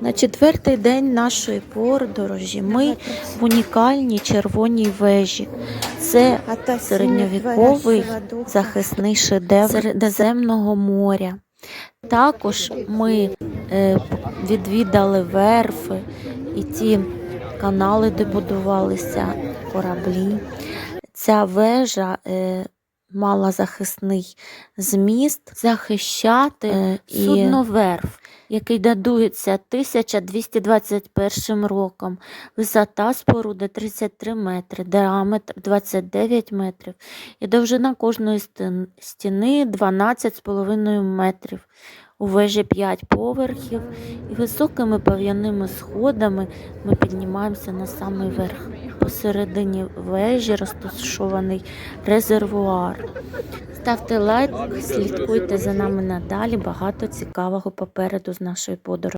На четвертий день нашої подорожі ми в унікальній червоній вежі. Це середньовіковий захисний шедевр Середземного моря. Також ми е, відвідали верфи і ті канали, де будувалися кораблі. Ця вежа е, мала захисний зміст захищати е, і судноверф, який датується 1221 роком. Висота споруди 33 метри, діаметр 29 метрів і довжина кожної стіни 12,5 метрів. У вежі п'ять поверхів і високими пав'яними сходами ми піднімаємося на самий верх. Посередині вежі розташований резервуар. Ставте лайк, слідкуйте за нами надалі. Багато цікавого попереду з нашої подорожі.